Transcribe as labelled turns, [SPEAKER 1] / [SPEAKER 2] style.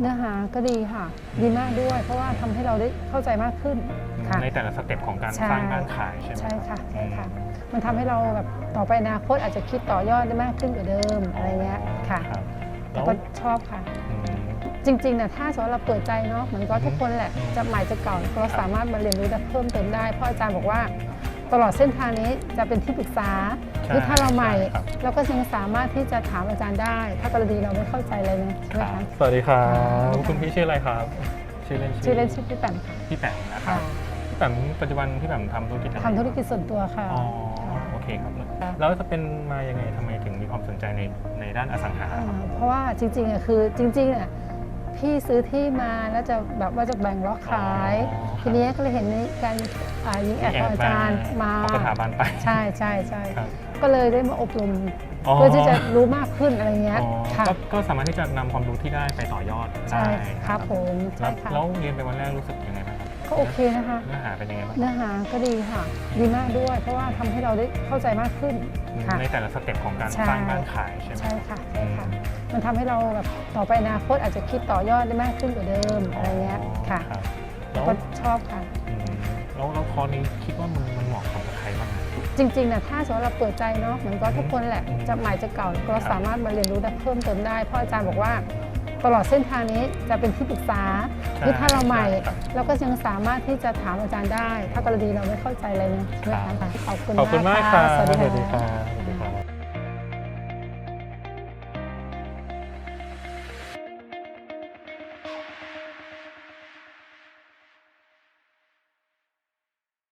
[SPEAKER 1] เนื้อหาก็ดีค่ะ ดีมากด้วย เพราะว่าทำให้เราได้เข้าใจมากขึ้นค่ะ
[SPEAKER 2] ในแต่ละสเต็ปของการ
[SPEAKER 1] ใช่
[SPEAKER 2] สร้างบ้านขายใช่ไหม
[SPEAKER 1] ใช่ค่ะ
[SPEAKER 2] รับ
[SPEAKER 1] ใช่ค่ะ
[SPEAKER 2] อืม
[SPEAKER 1] มันทำให้เราแบบต่อไปอนาคตอาจจะคิดต่อยอดได้มากขึ้นกว่าเดิมอะไรเงี้ยค่ะ
[SPEAKER 2] รับ
[SPEAKER 1] แต่
[SPEAKER 2] แล้ว
[SPEAKER 1] ก็ชอบค่ะ
[SPEAKER 2] อืม
[SPEAKER 1] จริงๆนะถ้าสมมติเราเปิดใจเนาะเหมือนก็ทุกคนแหละ
[SPEAKER 2] อืม
[SPEAKER 1] จะใหม่จะเก่าเรา
[SPEAKER 2] ครับ
[SPEAKER 1] สามารถมาเรียนรู้และเพิ่มเติมได้เพราะอาจารย์บอกว่า ตลอดเส้นทางนี้จะเป็นที่ปรึกษา
[SPEAKER 2] ใช่
[SPEAKER 1] หรือถ้าเราใหม่
[SPEAKER 2] ใช่ครับ
[SPEAKER 1] เราก็ยังสามารถที่จะถามอาจารย์ได้ ถ้ากรณีเราไม่เข้าใจอะไรนะใช่ไหม
[SPEAKER 2] ครับ
[SPEAKER 1] คะ
[SPEAKER 2] สวัสดีครับ
[SPEAKER 1] ค่ะ
[SPEAKER 2] คุณพี่ชื่ออะไรครับ ชื่อเล่น
[SPEAKER 1] ชื่อเล่นชื่อพี่แปมค่ะ
[SPEAKER 2] พี่แปมนะครับ
[SPEAKER 1] ค่ะ
[SPEAKER 2] พี่แปมปัจจุบันพี่แปมทำธุรกิจอะไร
[SPEAKER 1] ทำธุรกิจส่วนตัวค่ะ
[SPEAKER 2] อ๋อ
[SPEAKER 1] ค่ะ
[SPEAKER 2] โอเคครับ
[SPEAKER 1] ค่ะ
[SPEAKER 2] แล้วจะเป็นมายังไงทำไมถึงมีความสนใจในในด้านอสังหา
[SPEAKER 1] อ่า
[SPEAKER 2] ครับ
[SPEAKER 1] เพราะว่าจริงๆอะคือจริงๆอะ พี่ซื้อที่มาแล้วจะแบบว่าจะแบ่งล็อกขาย
[SPEAKER 2] อ๋อ
[SPEAKER 1] ทีนี้ก็เลยเห็นในการอ่ายิงแอดของอาจารย์มา
[SPEAKER 2] เอาสถาบันไป
[SPEAKER 1] ใช่ใช่ใช่
[SPEAKER 2] ครับ
[SPEAKER 1] ก็เลยได้มาอบรม
[SPEAKER 2] อ๋อ
[SPEAKER 1] เพื่อที่จะรู้มากขึ้นอะไรเงี้ย
[SPEAKER 2] อ๋อ
[SPEAKER 1] ค่ะ
[SPEAKER 2] ก็ก็สามารถที่จะนำความรู้ที่ได้ไปต่อยอด
[SPEAKER 1] ใช่
[SPEAKER 2] ได้
[SPEAKER 1] ครับผมใช่
[SPEAKER 2] แล้ว
[SPEAKER 1] ค่ะ
[SPEAKER 2] แล้วเรียนไปวันแรกรู้สึกยังไงบ้างครับ
[SPEAKER 1] ก็โอเคนะคะ
[SPEAKER 2] เนื้อหาเป็นยังไงบ้าง
[SPEAKER 1] เนื้อหาก็ดีค่ะ ดีมากด้วย เพราะว่าทำให้เราได้เข้าใจมากขึ้นค่ะ
[SPEAKER 2] ในแต่ละสเต็ปของการ
[SPEAKER 1] ใช่
[SPEAKER 2] สร้างบ้านขายใช่ไหม
[SPEAKER 1] ใช่ค่ะใช่ค่ะ
[SPEAKER 2] อืม
[SPEAKER 1] มันทำให้เราแบบต่อไปอนาคตอาจจะคิดต่อยอดได้มากขึ้นกว่าเดิมอะไรเงี้ยค่ะ
[SPEAKER 2] รับ
[SPEAKER 1] แต่
[SPEAKER 2] แล้ว
[SPEAKER 1] ก็ชอบค่ะ
[SPEAKER 2] อืมแล้วแล้วคอร์สนี้คิดว่ามันมันเหมาะกับใครบ้างอะ
[SPEAKER 1] จริงๆนะถ้าสมมติเราเปิดใจเนาะเหมือนก็ทุกคนแหละ
[SPEAKER 2] อืม
[SPEAKER 1] จะใหม่จะเก่าเรา
[SPEAKER 2] ครับ
[SPEAKER 1] สามารถมาเรียนรู้และเพิ่มเติมได้เพราะอาจารย์บอกว่าตลอดเส้นทางนี้จะเป็นที่ปรึกษาหรือถ้าเราใหม่
[SPEAKER 2] ช่ครับ
[SPEAKER 1] เราก็ยังสามารถที่จะถามอาจารย์ได้ ถ้ากรณีเราไม่เข้าใจอะไรนะใช่ไหม
[SPEAKER 2] ครั
[SPEAKER 1] คะ
[SPEAKER 2] บ
[SPEAKER 1] ขอบคุณ
[SPEAKER 2] ขอบคุณมาก
[SPEAKER 1] ค่ะ
[SPEAKER 2] ครับ
[SPEAKER 1] สวัสดี
[SPEAKER 2] สวัสดีค
[SPEAKER 1] ค่ะ
[SPEAKER 2] รับ